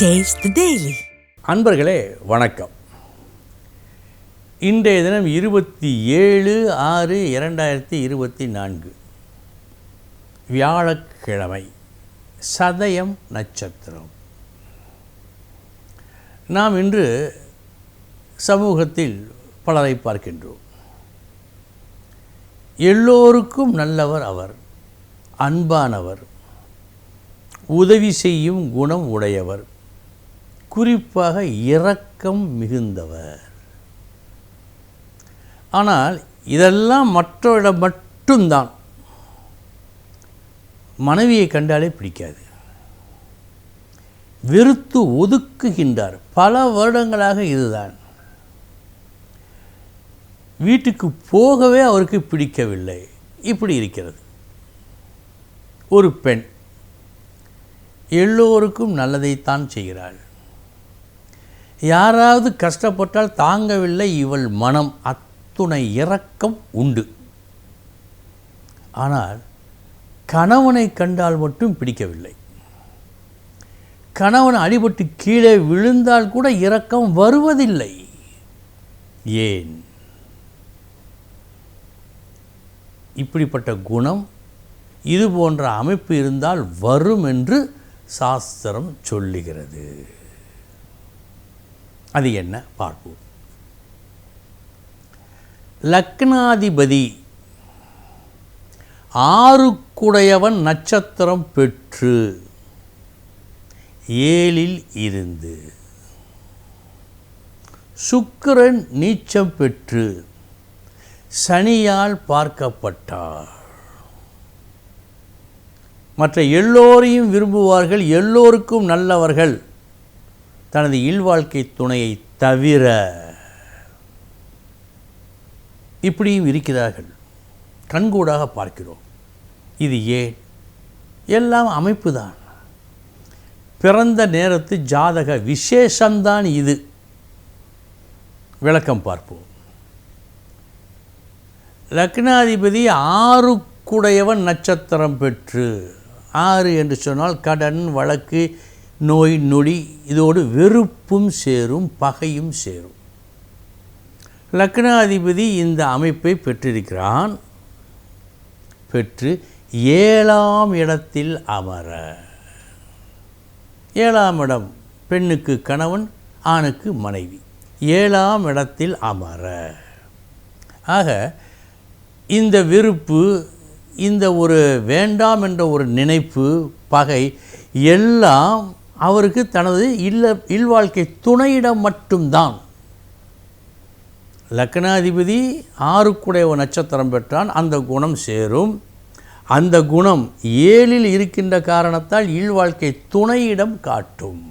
Taste daily அன்பர்களே வணக்கம். இன்றைய தினம் இருபத்தி ஏழு ஆறு இரண்டாயிரத்தி இருபத்தி நான்கு. வியாழக்கிழமை சதயம் நட்சத்திரம். நாம் இன்று சமூகத்தில் பலரை பார்க்கின்றோம். எல்லோருக்கும் நல்லவர் அவர் அன்பானவர் உதவி செய்யும் குணம் உடையவர் குறிப்பாக இரக்கம் மிகுந்தவர். ஆனால் இதெல்லாம் மற்றவரிடம் மட்டும்தான். மனைவியை கண்டாலே பிடிக்காது. வெறுத்து ஒதுக்குகின்றார். பல வருடங்களாக இதுதான். வீட்டுக்கு போகவே அவருக்கு பிடிக்கவில்லை. இப்படி இருக்கிறது. ஒரு பெண். எல்லோருக்கும் நல்லதைத்தான் செய்கிறாள். யாராவது கஷ்டப்பட்டால் தாங்கவில்லை இவள் மனம். அத்துணை இரக்கம் உண்டு. ஆனால் கணவனை கண்டால் மட்டும் பிடிக்கவில்லை. கணவன் அடிபட்டு கீழே விழுந்தால் கூட இரக்கம் வருவதில்லை. ஏன்? இப்படிப்பட்ட குணம் இது போன்ற அமைப்பு இருந்தால் வரும் என்று சாஸ்திரம் சொல்லுகிறது. அது என்ன? பார்ப்போம். லக்னாதிபதி ஆறுக்குடையவன் நட்சத்திரம் பெற்று ஏழில் இருந்து சுக்கிரன் நீச்சம் பெற்று சனியால் பார்க்கப்பட்டார். மற்ற எல்லோரையும் விரும்புவார்கள் எல்லோருக்கும் நல்லவர்கள். தனது இல்வாழ்க்கை துணையை தவிர இப்படியும் இருக்கிறார்கள். கண்கூடாக பார்க்கிறோம். இது ஏன்? எல்லாம் அமைப்பு தான் பிறந்த நேரத்து ஜாதக விசேஷம்தான் இது. விளக்கம் பார்ப்போம். லக்னாதிபதி ஆறுக்குடையவன் நட்சத்திரம் பெற்று ஆறு என்று சொன்னால் கடன் வழக்கு நோய் நொடி இதோடு வெறுப்பும் சேரும் பகையும் சேரும். லக்னாதிபதி இந்த அமைப்பை பெற்றிருக்கிறான். பெற்று ஏழாம் இடத்தில் அமர. ஏழாம் இடம் பெண்ணுக்கு கணவன் ஆணுக்கு மனைவி. ஏழாம் இடத்தில் அமர. ஆக இந்த வெறுப்பு இந்த ஒரு வேண்டாம் என்ற ஒரு நினைப்பு பகை எல்லாம் அவருக்கு தனது இல்ல இல்வாழ்க்கை துணையிடம் மட்டும்தான். லக்னாதிபதி ஆறுக்குடைய ஒரு நட்சத்திரம் பெற்றான் அந்த குணம் சேரும். அந்த குணம் ஏழில் இருக்கின்ற காரணத்தால் இல்வாழ்க்கை துணையிடம் காட்டும்.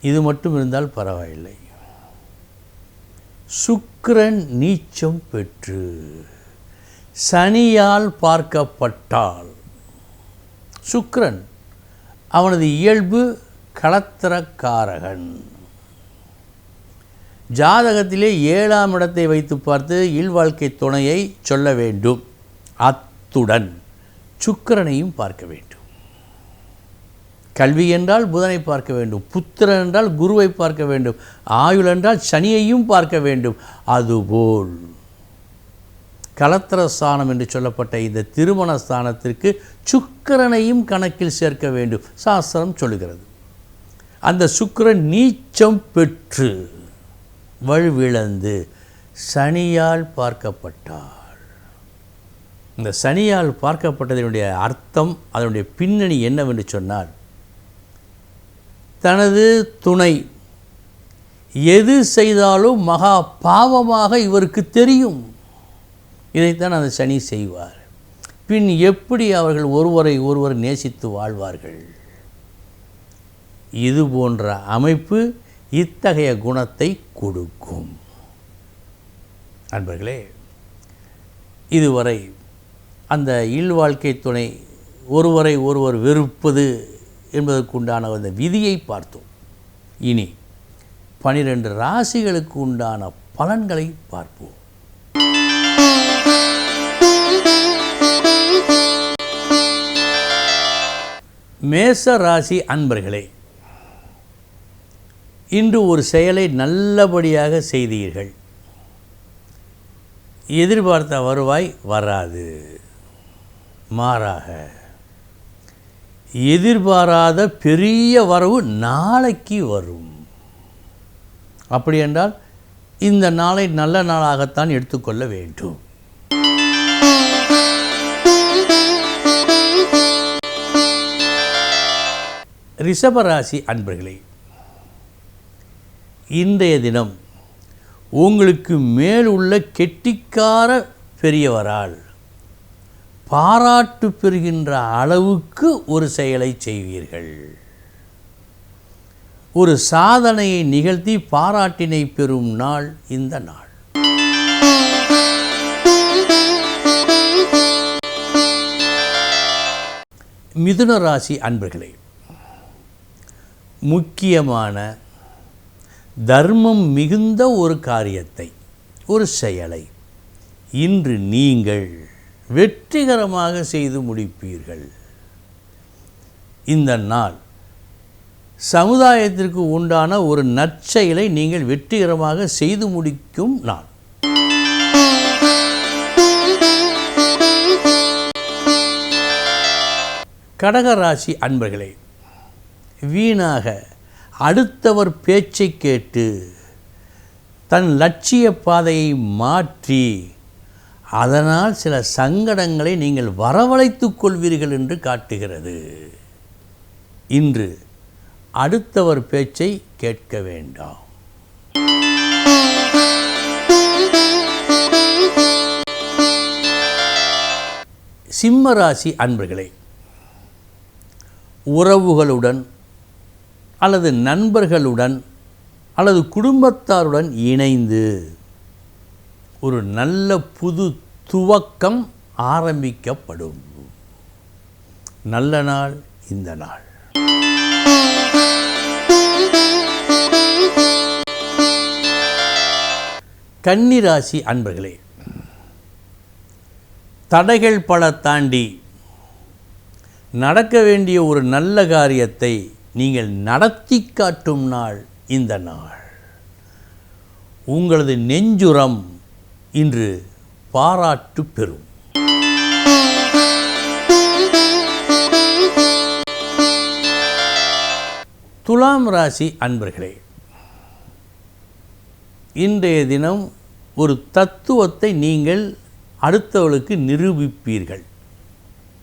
இது மட்டும் இருந்தால் பரவாயில்லை. சுக்கிரன் நீச்சம் பெற்று சனியால் பார்க்கப்பட்டால் சுக்கிரன் அவனது இயல்பு களத்திரக்காரகன். ஜாதகத்திலே ஏழாம் இடத்தை வைத்து பார்த்து இல்வாழ்க்கை துணையை சொல்ல வேண்டும். அத்துடன் சுக்கரனையும் பார்க்க வேண்டும். கல்வி என்றால் புதனை பார்க்க வேண்டும். புத்திரன் என்றால் குருவை பார்க்க வேண்டும். ஆயுள் என்றால் சனியையும் பார்க்க வேண்டும். அதுபோல் கலத்திர ஸ்தானம் என்று சொல்லப்பட்ட இந்த திருமண ஸ்தானத்திற்கு சுக் சுக்கிரனையும் கணக்கில் சேர்க்க வேண்டும். சாஸ்திரம் சொல்கிறது அந்த சுக்கிரன் நீச்சம் பெற்று வலுவிழந்து சனியால் பார்க்கப்பட்டார் இந்த சனியால் பார்க்கப்பட்டதனுடைய அர்த்தம் அதனுடைய பின்னணி என்னவென்று சொன்னால் தனது துணை எது செய்தாலும் மகா பாவமாக இவருக்கு தெரியும். இதைத்தான் அந்த சனி செய்வார். பின் எப்படி அவர்கள் ஒருவரை ஒருவர் நேசித்து வாழ்வார்கள்? இது போன்ற அமைப்பு இத்தகைய குணத்தை கொடுக்கும். அன்பர்களே இதுவரை அந்த இல்வாழ்க்கை துணை ஒருவரை ஒருவர் வெறுப்பது என்பதற்குண்டான அந்த விதியை பார்த்தோம். இனி பனிரெண்டு ராசிகளுக்கு உண்டான பலன்களை பார்ப்போம். மேச ராசி அன்பர்களே இன்று ஒரு செயலை நல்லபடியாக செய்தீர்கள். எதிர்பார்த்த வருவாய் வராது. மாறாக எதிர்பாராத பெரிய வரவு நாளைக்கு வரும். அப்படி என்றால் இந்த நாளை நல்ல நாளாகத்தான் எடுத்துக்கொள்ள வேண்டும். ரிஷபராசி அன்பர்களே இன்றைய தினம் உங்களுக்கு மேலுள்ள கெட்டிக்கார பெரியவரால் பாராட்டு பெறுகின்ற அளவுக்கு ஒரு செயலை செய்வீர்கள். ஒரு சாதனையை நிகழ்த்தி பாராட்டினை பெறும் நாள் இந்த நாள். மிதுன ராசி அன்பர்களே முக்கியமான தர்மம் மிகுந்த ஒரு காரியத்தை ஒரு செயலை இன்று நீங்கள் வெற்றிகரமாக செய்து முடிப்பீர்கள். இந்த நாள் சமுதாயத்திற்கு உண்டான ஒரு நற்செயலை நீங்கள் வெற்றிகரமாக செய்து முடிக்கும் நாள். கடகராசி அன்பர்களே வீணாக அடுத்தவர் பேச்சை கேட்டு தன் லட்சிய பாதையை மாற்றி அதனால் சில சங்கடங்களை நீங்கள் வரவழைத்துக் கொள்வீர்கள் என்று காட்டுகிறது. இன்று அடுத்தவர் பேச்சை கேட்க வேண்டாம். சிம்மராசி அன்பர்களே உறவுகளுடன் அல்லது நண்பர்களுடன் அல்லது குடும்பத்தாருடன் இணைந்து ஒரு நல்ல புது துவக்கம் ஆரம்பிக்கப்படும். நல்ல நாள் இந்த நாள். கன்னிராசி அன்பர்களே தடைகள் பல தாண்டி நடக்க வேண்டிய ஒரு நல்ல காரியத்தை நீங்கள் நடத்தி காட்டும் நாள் இந்த நாள். உங்களது நெஞ்சுரம் இன்று பாராட்டு பெறும். துலாம் ராசி அன்பர்களே இன்றைய தினம் ஒரு தத்துவத்தை நீங்கள் அடுத்தவளுக்கு நிரூபிப்பீர்கள்.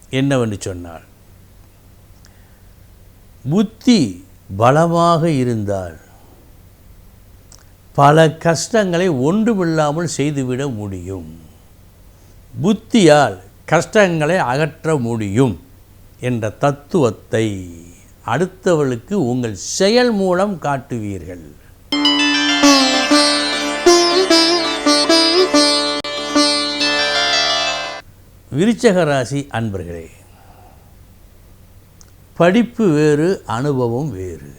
என்னவென்று சொன்னால் புத்தி பலமாக இருந்தால் பல கஷ்டங்களை ஒன்றுமில்லாமல் செய்துவிட முடியும். புத்தியால் கஷ்டங்களை அகற்ற முடியும் என்ற தத்துவத்தை அடுத்தவளுக்கு உங்கள் செயல் மூலம் காட்டுவீர்கள். விருச்சக ராசி அன்பர்களே படிப்பு வேறு அனுபவம் வேறு.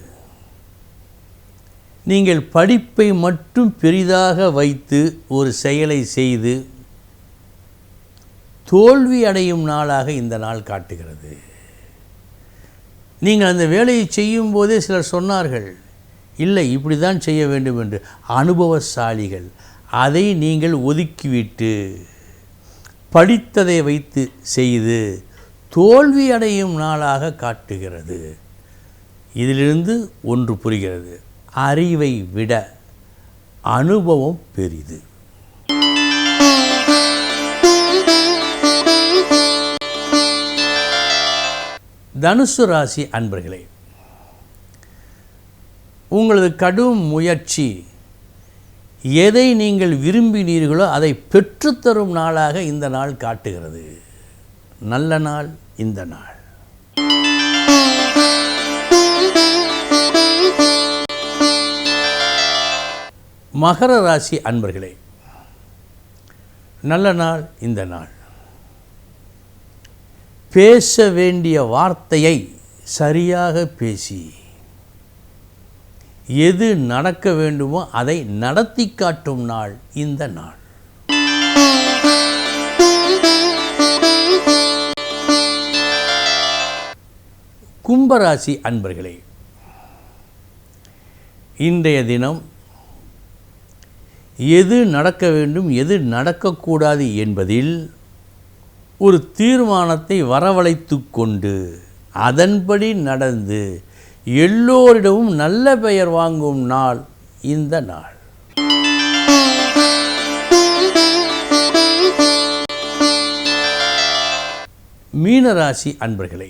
நீங்கள் படிப்பை மட்டும் பெரிதாக வைத்து ஒரு செயலை செய்து தோல்வி அடையும் நாளாக இந்த நாள் காட்டுகிறது. நீங்கள் அந்த வேலையை செய்யும் போதே சிலர் சொன்னார்கள் இல்லை இப்படி தான் செய்ய வேண்டும் என்று. அனுபவசாலிகள் அதை நீங்கள் ஒதுக்கிவிட்டு படித்ததை வைத்து செய்து தோல்வி அடையும் நாளாக காட்டுகிறது. இதிலிருந்து ஒன்று புரிகிறது. அறிவை விட அனுபவம் பெரிது. தனுசு ராசி அன்பர்களே உங்களது கடும் முயற்சி எதை நீங்கள் விரும்பினீர்களோ அதை பெற்றுத்தரும் நாளாக இந்த நாள் காட்டுகிறது. நல்ல நாள் இந்த நாள். மகர ராசி அன்பர்களே நல்ல நாள் இந்த நாள். பேச வேண்டிய வார்த்தையை சரியாக பேசி எது நடக்க வேண்டுமோ அதை நடத்தி காட்டும் நாள் இந்த நாள். கும்பராசி அன்பர்களே இன்றைய தினம் எது நடக்க வேண்டும் எது நடக்கக்கூடாது என்பதில் ஒரு தீர்மானத்தை வரவழைத்து கொண்டு அதன்படி நடந்து எல்லோரிடமும் நல்ல பெயர் வாங்கும் நாள் இந்த நாள். மீனராசி அன்பர்களே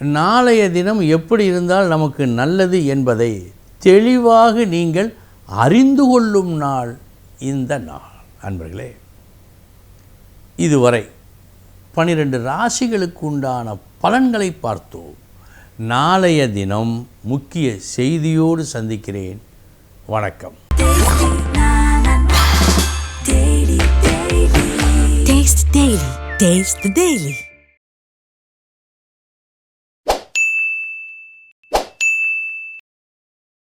நாளைய தினம் எப்படி இருந்தால் நமக்கு நல்லது என்பதை தெளிவாக நீங்கள் அறிந்து கொள்ளும் நாள் இந்த நாள். அன்பர்களே இதுவரை பனிரெண்டு ராசிகளுக்கு உண்டான பலன்களை பார்த்தோம். நாளைய தினம் முக்கிய செய்தியோடு சந்திக்கிறேன். வணக்கம். Taste the Daily.